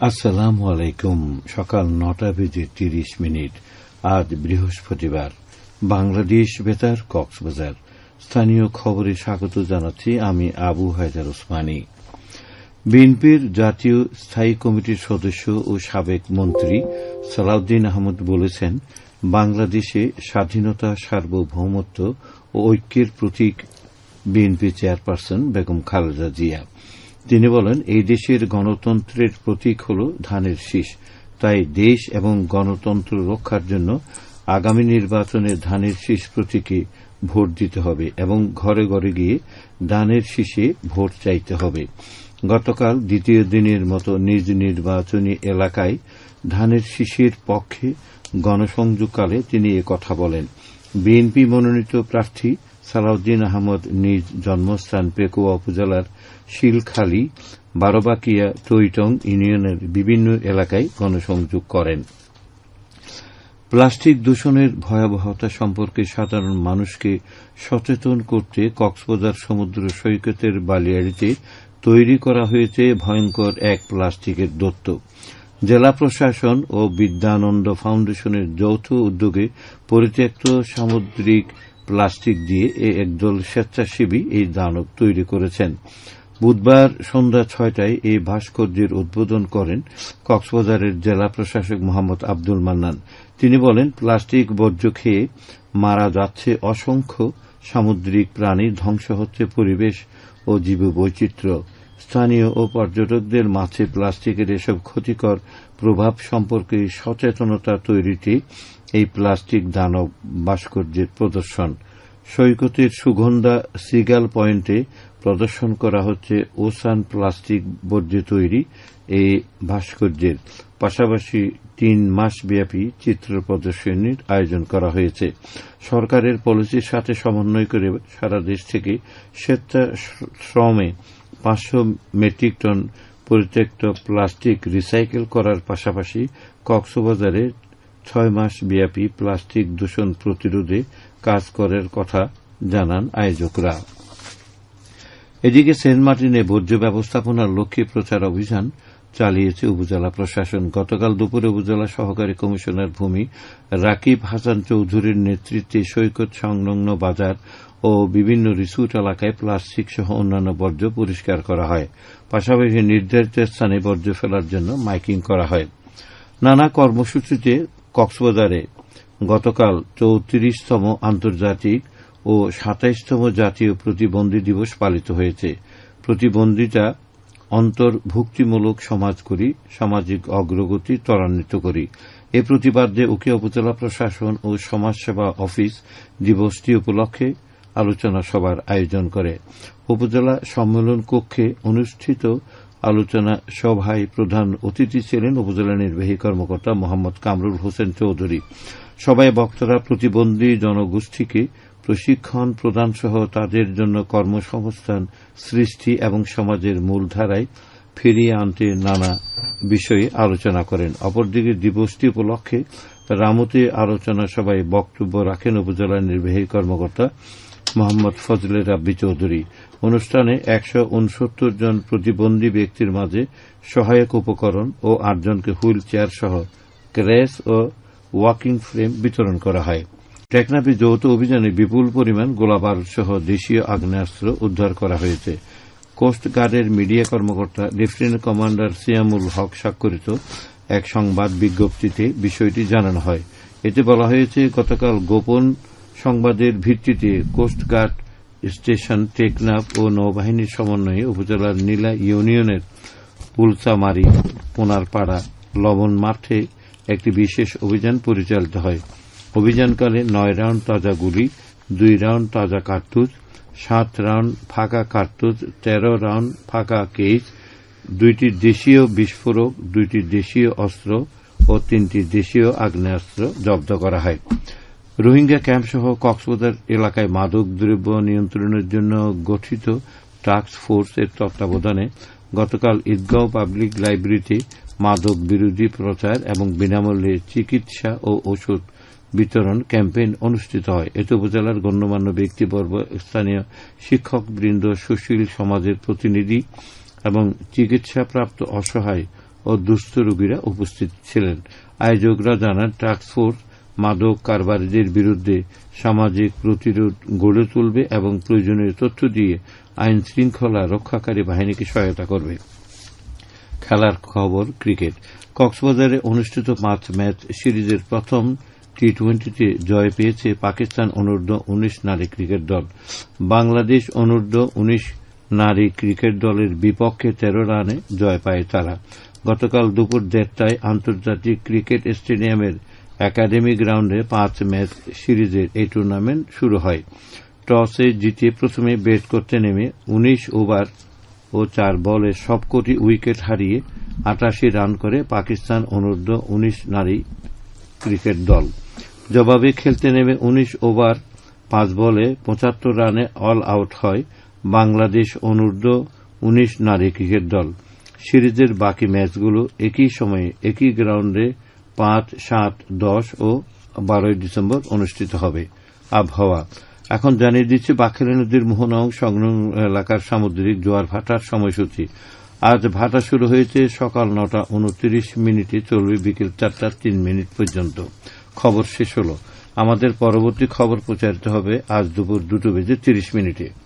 আসসালামু আলাইকুম সকাল নটা বেজে তিরিশ মিনিট। আজ বৃহস্পতিবার। বাংলাদেশ বেতার, কক্সবাজার। স্থানীয় খবরে স্বাগত জানাচ্ছি আমি আবু হায়দার ওসমানী। বিএনপির জাতীয় স্থায়ী কমিটির সদস্য ও সাবেক মন্ত্রী সালাউদ্দিন আহমদ বলেছেন, বাংলাদেশে স্বাধীনতা, সার্বভৌমত্ব ও ঐক্যের প্রতীক বিএনপি চেয়ারপারসন বেগম খালেদা জিয়া। তিনি বলেন, এই দেশের গণতন্ত্রের প্রতীক হল ধানের শীষ। তাই দেশ এবং গণতন্ত্র রক্ষার জন্য আগামী নির্বাচনে ধানের শীষ প্রতীকে ভোট দিতে হবে এবং ঘরে ঘরে গিয়ে ধানের শীষে ভোট চাইতে হবে। গতকাল দ্বিতীয় দিনের মতো নিজ নির্বাচনী এলাকায় ধানের শীষের পক্ষে গণসংযোগকালে তিনি কথা বলেন। বিএনপি মনোনীত প্রার্থী সালাউদ্দিন আহমদ নিজ জন্মস্থান পেকুয়া উপজেলার শিলখালী, বারোবাকিয়া টৈটং ইউনিয়নের বিভিন্ন এলাকায় গণসংযোগ করেন। প্লাস্টিক দূষণের ভয়াবহতা সম্পর্কে সাধারণ মানুষকে সচেতন করতে কক্সবাজার সমুদ্র সৈকতের বালিয়াড়িতে তৈরি করা হয়েছে ভয়ঙ্কর এক প্লাস্টিকের দত্ত। জেলা প্রশাসন ও বিদ্যানন্দ ফাউন্ডেশনের যৌথ উদ্যোগে পরিত্যক্ত সামুদ্রিক প্লাস্টিক দিয়ে এ একদল স্বেচ্ছাসেবী এই দানব তৈরি করেছেন। বুধবার সন্ধ্যা ছয়টায় এই ভাস্কর্যের উদ্বোধন করেন কক্সবাজারের জেলা প্রশাসক মোহাম্মদ আব্দুল মান্নান। তিনি বলেন, প্লাস্টিক বর্জ্য খেয়ে মারা যাচ্ছে অসংখ্য সামুদ্রিক প্রাণী, ধ্বংস হচ্ছে পরিবেশ ও জীববৈচিত্র্য। স্থানীয় ও পর্যটকদের মাঝে প্লাস্টিকের এসব ক্ষতিকর প্রভাব সম্পর্কে সচেতনতা তৈরিতে এই প্লাস্টিক দানব ভাস্কর্যের প্রদর্শন। সৈকতের সুগন্ধা সিগাল পয়েন্টে প্রদর্শন করা হচ্ছে ওসান প্লাস্টিক বর্জ্য তৈরি এই ভাস্কর্যের। পাশাপাশি তিন মাস ব্যাপী চিত্র প্রদর্শনীর আয়োজন করা হয়েছে। সরকারের পলিসির সাথে সমন্বয় করে সারা দেশ থেকে স্বেচ্ছাশ্রমে পাঁচশো মেট্রিক টন পরিত্যক্ত প্লাস্টিক রিসাইকেল করার পাশাপাশি কক্সবাজারে ছয় মাস ব্যাপী প্লাস্টিক দূষণ প্রতিরোধে কাজ করার কথা জানান আয়োজকরা। এদিকে সেন্ট মার্টিনে বর্জ্য ব্যবস্থাপনার লক্ষ্যে প্রচার অভিযান চালিয়েছে উপজেলা প্রশাসন। গতকাল দুপুরে উপজেলা সহকারী কমিশনার ভূমি রাকিব হাসান চৌধুরীর নেতৃত্বে সৈকত সংলগ্ন বাজার ও বিভিন্ন রিসোর্ট এলাকায় প্লাস্টিক সহ অন্যান্য বর্জ্য পরিষ্কার করা হয়। পাশাপাশি নির্ধারিত স্থানে বর্জ্য ফেলার জন্য মাইকিং করা হয়। নানা কর্মসূচিতে কক্সবাজারে গতকাল চৌত্রিশতম আন্তর্জাতিক ও সাতাইশতম জাতীয় প্রতিবন্ধী দিবস পালিত হয়েছে। প্রতিবন্ধিতা অন্তর্ভুক্তিমূলক সমাজ করি, সামাজিক অগ্রগতি ত্বরান্বিত করি। এ প্রতিবাদে উকিয়া উপজেলা প্রশাসন ও সমাজসেবা অফিস দিবসটি উপলক্ষে আলোচনা সভার আয়োজন করে। উপজেলা সম্মেলন কক্ষে অনুষ্ঠিত আলোচনা সভায় প্রধান অতিথি ছিলেন উপজেলা নির্বাহী কর্মকর্তা মোহাম্মদ কামরুল হোসেন চৌধুরী। সবাই বক্তারা প্রতিবন্ধী জনগোষ্ঠীকে প্রশিক্ষণ প্রদান সহ তাদের জন্য কর্মসংস্থান সৃষ্টি এবং সমাজের মূলধারায় ফিরিয়ে আনতে নানা বিষয়ে আলোচনা করেন। অপরদিকে দিবসটি উপলক্ষে রামতে আলোচনা সভায় বক্তব্য রাখেন উপজেলা নির্বাহী কর্মকর্তা মোহাম্মদ ফজলে রাব্বি চৌধুরী। অনুষ্ঠানে একশো উনসত্তর জন প্রতিবন্ধী ব্যক্তির মাঝে সহায়ক উপকরণ ও আটজনকে হুইল চেয়ার সহ ক্রেস ও ওয়াকিং ফ্রেম বিতরণ করা হয়। টেকনাফে যৌথ অভিযানে বিপুল পরিমাণ গোলাবারুদ সহ দেশীয় আগ্নেয়াস্ত্র উদ্ধার করা হয়েছে। কোস্টগার্ডের মিডিয়া কর্মকর্তা লেফটেন্যান্ট কমান্ডার সিয়ামুল হক স্বাক্ষরিত এক সংবাদ বিজ্ঞপ্তিতে বিষয়টি জানানো হয়। এতে বলা হয়েছে, গতকাল গোপন সংবাদের ভিত্তিতে কোস্টগার্ড স্টেশন টেকনাফ ও নৌবাহিনীর সমন্বয়ে উপজেলার নীলা ইউনিয়নের পুলসামারি পোনারপাড়া লবণ মাঠে একটি বিশেষ অভিযান পরিচালিত হয়। অভিযানকালে নয় রাউন্ড তাজা গুলি, দুই রাউন্ড তাজা কার্তুজ, সাত রাউন্ড ফাঁকা কার্তুজ, তেরো রাউন্ড ফাঁকা কেস দুইটি দেশীয় বিস্ফোরক, দুইটি দেশীয় অস্ত্র ও তিনটি দেশীয় আগ্নেয়াস্ত্র জব্দ করা হয়। রোহিঙ্গা ক্যাম্পসহ কক্সবাজার এলাকায় মাদক দ্রব্য নিয়ন্ত্রণের জন্য গঠিত টাস্ক ফোর্স এর তত্ত্বাবধানে গতকাল ঈদগাঁও পাবলিক লাইব্রেরিতে মাদক বিরোধী প্রচার এবং বিনামূল্যে চিকিৎসা ও ওষুধ বিতরণ ক্যাম্পেইন অনুষ্ঠিত হয়। এতে উপজেলার গণ্যমান্য ব্যক্তিবর্গ, স্থানীয় শিক্ষকবৃন্দ, সুশীল সমাজের প্রতিনিধি এবং চিকিৎসাপ্রাপ্ত অসহায় ও দুস্থ রোগীরা উপস্থিত ছিলেন। আয়োজকরা জানান টাস্কফোর্স মাদক কারবারিদের বিরুদ্ধে সামাজিক প্রতিরোধ গড়ে তুলবে এবং প্রয়োজনীয় তথ্য দিয়ে আইন শৃঙ্খলা রক্ষাকারী বাহিনীকে সহায়তা করবে। খেলার খবর, ক্রিকেট। কক্সবাজারে অনুষ্ঠিত পাঁচ ম্যাচ সিরিজের প্রথম টি টোয়েন্টিতে জয় পেয়েছে পাকিস্তান অনূর্ধ্ব উনিশ নারী ক্রিকেট দল। বাংলাদেশ অনূর্ধ্ব উনিশ নারী ক্রিকেট দলের বিপক্ষে তেরো রানে জয় পায় তারা। গতকাল দুপুর দেড়টায় আন্তর্জাতিক ক্রিকেট স্টেডিয়ামের একাডেমি গ্রাউন্ডে পাঁচ ম্যাচ সিরিজের এই টুর্নামেন্ট শুরু হয়। টসে জিতে প্রথমে ব্যাট করতে নেমে উনিশ ওভার ও চার বলে সবকটি উইকেট হারিয়ে আটাশি রান করে পাকিস্তান অনূর্ধ্ব উনিশ নারী ক্রিকেট দল। জবাবে খেলতে নেমে উনিশ ওভার, পাঁচ বলে পঁচাত্তর রানে অল আউট হয় বাংলাদেশ অনূর্ধ্ব উনিশ নারী ক্রিকেট দল। সিরিজের বাকি ম্যাচগুলো একই সময়ে একই গ্রাউন্ডে পাঁচ, সাত, দশ ও বারোই ডিসেম্বর অনুষ্ঠিত হবে আবহাওয়া। এখন জানিয়ে দিচ্ছে বাঁকখালী নদীর মোহনা সংলগ্ন এলাকার সামুদ্রিক জোয়ার ভাটার সময়সূচি। আজ ভাটা শুরু হয়েছে সকাল নটা উনত্রিশ মিনিটে, চলবে বিকেল চারটা তিন মিনিট পর্যন্ত। খবর শেষ হল। আমাদের পরবর্তী খবর প্রচারিত হবে আজ দুপুর দুটো বেজে তিরিশ মিনিটে।